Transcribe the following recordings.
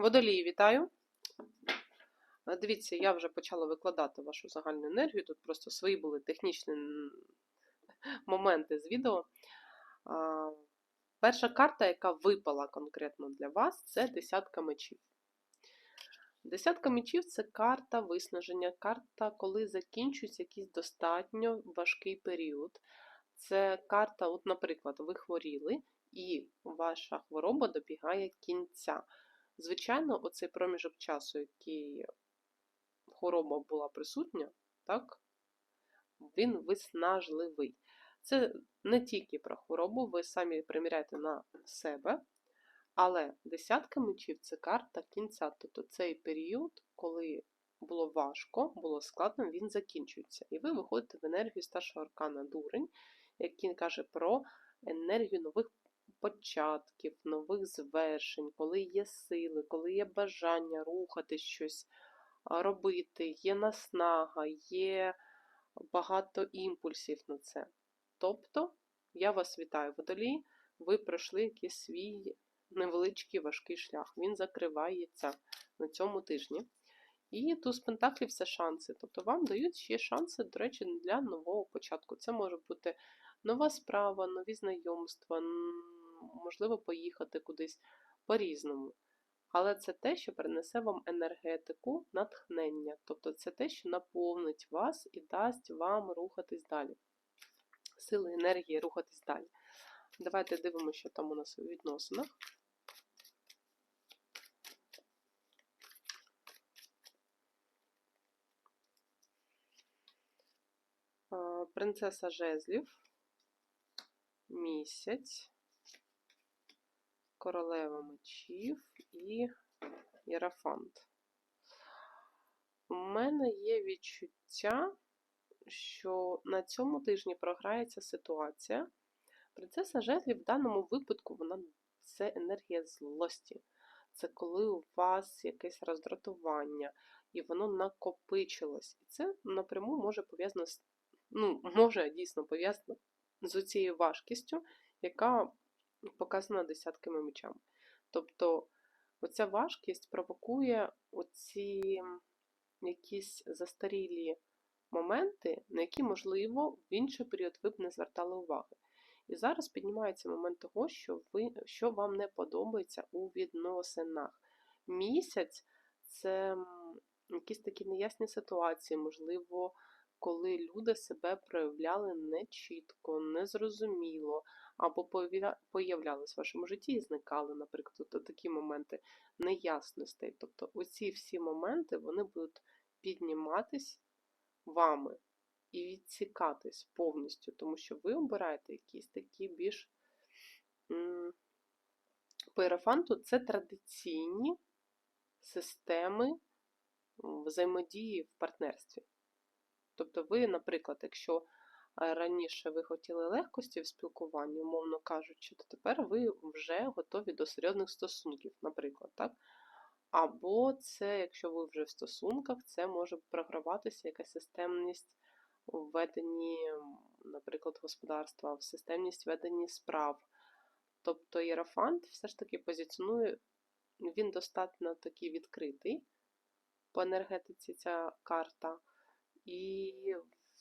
Водолії, вітаю. Е, Дивіться, я вже почала викладати вашу загальну енергію. Тут просто свої були технічні моменти з відео. Перша карта, яка випала конкретно для вас, це десятка мечів. Десятка мечів це карта виснаження, карта, коли закінчується якийсь достатньо важкий період. Це карта, от, наприклад, ви хворіли, і ваша хвороба добігає кінця. Звичайно, оцей проміжок часу, який хвороба була присутня, так, він виснажливий. Це не тільки про хворобу, ви самі приміряєте на себе, але десятка мечів це карта кінця. Тобто цей період, коли було важко, було складно, він закінчується. І ви виходите в енергію старшого аркана дурень, який каже про енергію нових початків, нових звершень, коли є сили, коли є бажання рухати щось, робити, є наснага, є багато імпульсів на це. Тобто, я вас вітаю, водолій, ви пройшли якийсь свій невеличкий важкий шлях. Він закривається на цьому тижні. І туз Пентаклів це шанси. Тобто вам дають ще шанси, до речі, для нового початку. Це може бути нова справа, нові знайомства, можливо, поїхати кудись по-різному. Але це те, що принесе вам енергетику, натхнення. Тобто це те, що наповнить вас і дасть вам рухатись далі. Сили енергії рухатись далі. Давайте дивимося, що там у нас у відносинах. Принцеса жезлів, місяць, королева мечів і Єрафант. У мене є відчуття, що на цьому тижні програється ситуація. Принцеса жезлів в даному випадку вона це енергія злості. Це коли у вас якесь роздратування, і воно накопичилось. І це напряму може пов'язано з ну, може дійсно пов'язано з цією важкістю, яка показана десятками мечами. Тобто оця важкість провокує оці якісь застарілі моменти, на які, можливо, в інший період ви б не звертали уваги. І зараз піднімається момент того, що, ви, що вам не подобається у відносинах. Місяць це якісь такі неясні ситуації, можливо, коли люди себе проявляли нечітко, незрозуміло, або появлялись в вашому житті і зникали, наприклад, Тобто такі моменти неясностей. Тобто оці всі моменти вони будуть підніматись вами і відсікатись повністю, тому що ви обираєте якісь такі більш по Єрофанту це традиційні системи взаємодії в партнерстві. Тобто, ви, наприклад, якщо раніше ви хотіли легкості в спілкуванні, умовно кажучи, то тепер ви вже готові до серйозних стосунків, наприклад, так? Або це, якщо ви вже в стосунках, це може програватися якась системність у веденні, наприклад, господарства, в системність веденні справ. Тобто Єрофант все ж таки позиціонує, він достатньо такий відкритий по енергетиці ця карта. І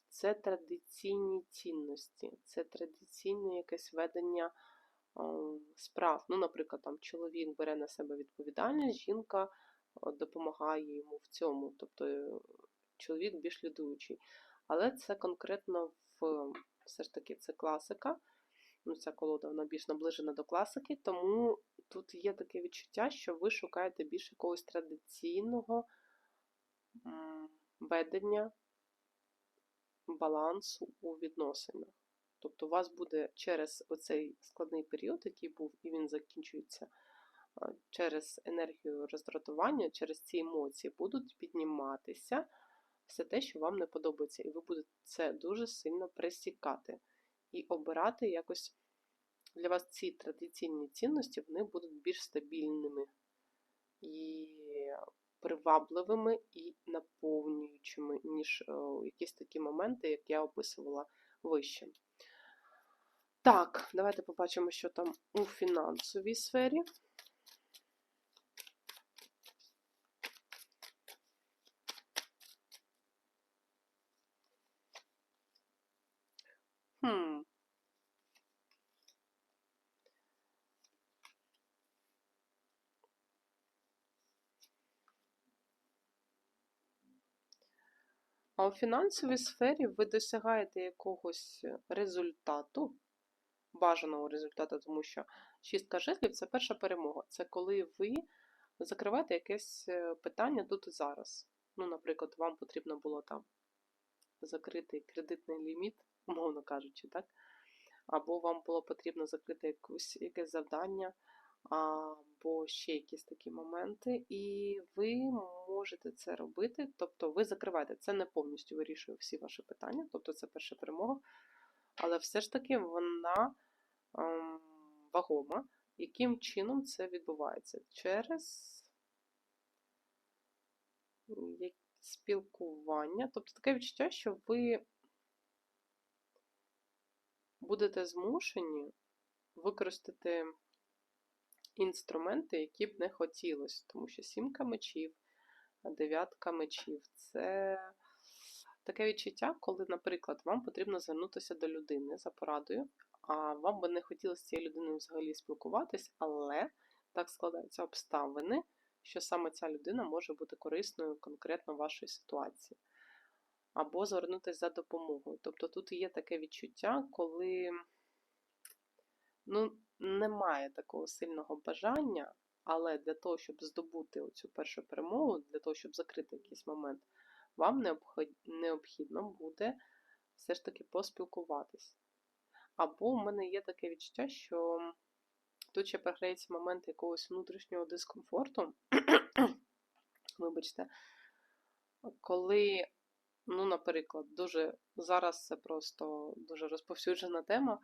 це традиційні цінності, це традиційне якесь ведення справ. Ну, наприклад, там чоловік бере на себе відповідальність, жінка допомагає йому в цьому. Тобто е, чоловік більш лідуючий. Але це конкретно в все ж таки це класика. Ну, ця колода вона більш наближена до класики, тому тут є таке відчуття, що ви шукаєте більш якогось традиційного ведення балансу у відносинах. Тобто у вас буде через оцей складний період, який був, і він закінчується через енергію роздратування, через ці емоції будуть підніматися все те, що вам не подобається, і ви будете це дуже сильно пресікати і обирати якось для вас ці традиційні цінності вони будуть більш стабільними і привабливими і наповнюючими, ніж е, якісь такі моменти, як я описувала вище. Так, давайте побачимо, що там у фінансовій сфері. А у фінансовій сфері ви досягаєте якогось результату, бажаного результату, тому що шістка жезлів це перша перемога. Це коли ви закриваєте якесь е, питання тут і зараз. Ну, наприклад, вам потрібно було там закрити кредитний ліміт, умовно кажучи, так? Або вам було потрібно закрити якусь, якесь завдання, або ще якісь такі моменти, і ви можете це робити. Тобто ви закриваєте, це не повністю вирішує всі ваші питання, тобто це перша перемога, але все ж таки вона ем, вагома. Яким чином це відбувається? Через спілкування. Тобто таке відчуття, що ви будете змушені використати інструменти, які б не хотілося. Тому що сімка мечів, дев'ятка мечів це таке відчуття, коли, наприклад, вам потрібно звернутися до людини за порадою, а вам би не хотілося з цією людиною взагалі спілкуватись, але так складаються обставини, що саме ця людина може бути корисною конкретно в вашій ситуації. Або звернутися за допомогою. Тобто тут є таке відчуття, коли ну, немає такого сильного бажання, але для того, щоб здобути цю першу перемогу, для того, щоб закрити якийсь момент, вам необхідно буде все ж таки поспілкуватись. Або у мене є таке відчуття, що тут ще програється момент якогось внутрішнього дискомфорту. Вибачте, коли, ну, наприклад, дуже зараз це просто дуже розповсюджена тема,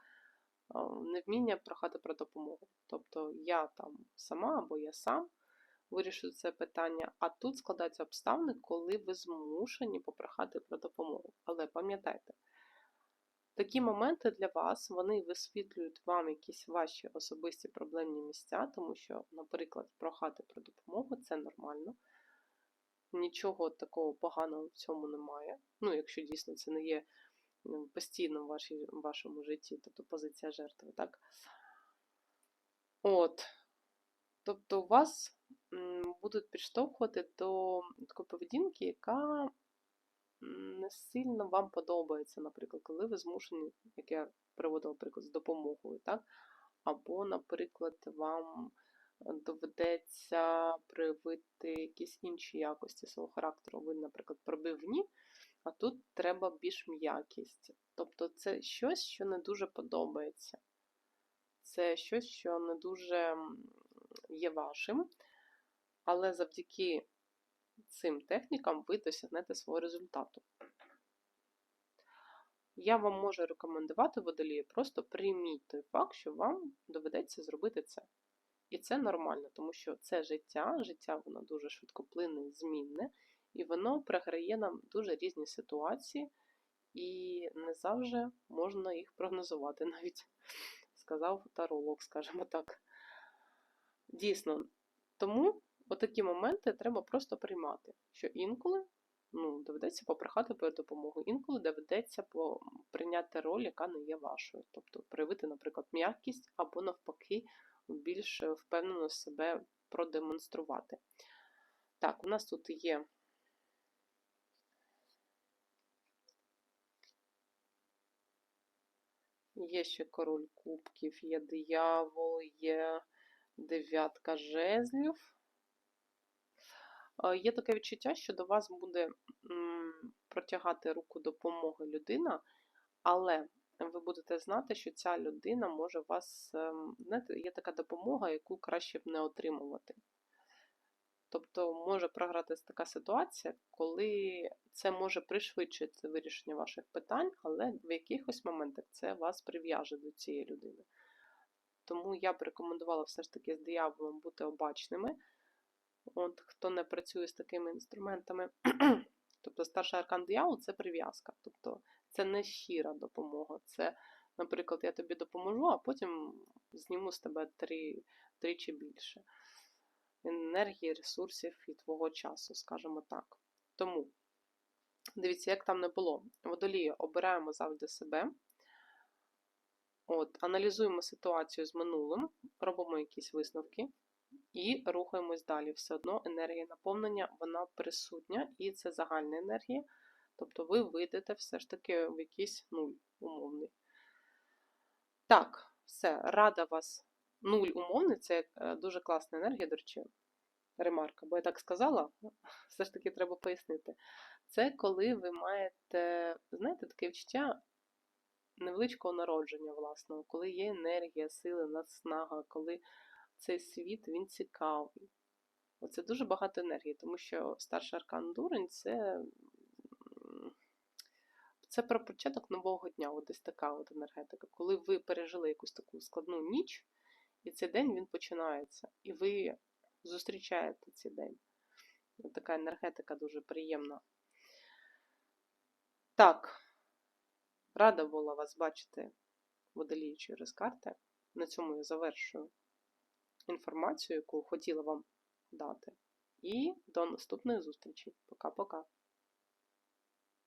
невміння прохати про допомогу. Тобто я там сама або я сам вирішу це питання, а тут складаються обставини, коли ви змушені попрохати про допомогу. Але пам'ятайте, Такі моменти для вас вони висвітлюють вам якісь ваші особисті проблемні місця, тому що, наприклад, прохати про допомогу це нормально. Нічого такого поганого в цьому немає. Ну, якщо дійсно це не є м, постійно в, вашій, вашому житті, тобто позиція жертви, так? От. Тобто вас будуть підштовхувати до такої поведінки, яка не сильно вам подобається, наприклад, коли ви змушені, як я приводила приклад, з допомогою, так? Або, наприклад, вам доведеться проявити якісь інші якості свого характеру. Ви, наприклад, пробивні, а тут треба більш м'якість. Тобто це щось, що не дуже подобається. Це щось, що не дуже є вашим, але завдяки цим технікам ви досягнете свого результату. Я вам можу рекомендувати водолії, просто прийміть той факт, що вам доведеться зробити це. І це нормально, тому що це життя, життя воно дуже швидкоплинне, змінне, і воно програє нам дуже різні ситуації, і не завжди можна їх прогнозувати, навіть сказав таролог, скажімо так. Дійсно, тому отакі моменти треба просто приймати, що інколи ну, доведеться попрохати про допомогу, інколи доведеться прийняти роль, яка не є вашою. Тобто проявити, наприклад, м'якість або навпаки більш впевнено себе продемонструвати. Так, у нас тут є Є ще король кубків, є диявол, є дев'ятка жезлів. Е, Є таке відчуття, що до вас буде протягати руку допомоги людина, але ви будете знати, що ця людина може вас, ем, знаєте, є така допомога, яку краще б не отримувати. Тобто може програтися така ситуація, коли це може пришвидшити вирішення ваших питань, але в якихось моментах це вас прив'яже до цієї людини. Тому я б рекомендувала все ж таки з дияволом бути обачними. От, хто не працює з такими інструментами, тобто старший аркан диявол це прив'язка. Тобто це не щира допомога. Це, наприклад, я тобі допоможу, а потім зніму з тебе три, тричі більше енергії, ресурсів і твого часу, скажімо так. Тому, дивіться, як там не було. Водолії обираємо завжди себе. От, аналізуємо ситуацію з минулим, робимо якісь висновки і рухаємось далі. Все одно енергія наповнення вона присутня, і це загальна енергія. Тобто ви вийдете все ж таки в якийсь нуль умовний. Так, все, рада вас. Нуль умовний це е, дуже класна енергія, до речі, ремарка, бо я так сказала, все ж таки треба пояснити. Це коли ви маєте, знаєте, таке відчуття невеличкого народження власного, коли є енергія, сили, наснага, коли цей світ він цікавий. Оце дуже багато енергії, тому що старший аркан дурень це, це про початок нового дня, от десь така от енергетика. Коли ви пережили якусь таку складну ніч, і цей день він починається, і ви зустрічаєте цей день. Така енергетика дуже приємна. Так, рада була вас бачити водолії через карти. На цьому я завершую інформацію, яку хотіла вам дати. І до наступної зустрічі. Пока-пока.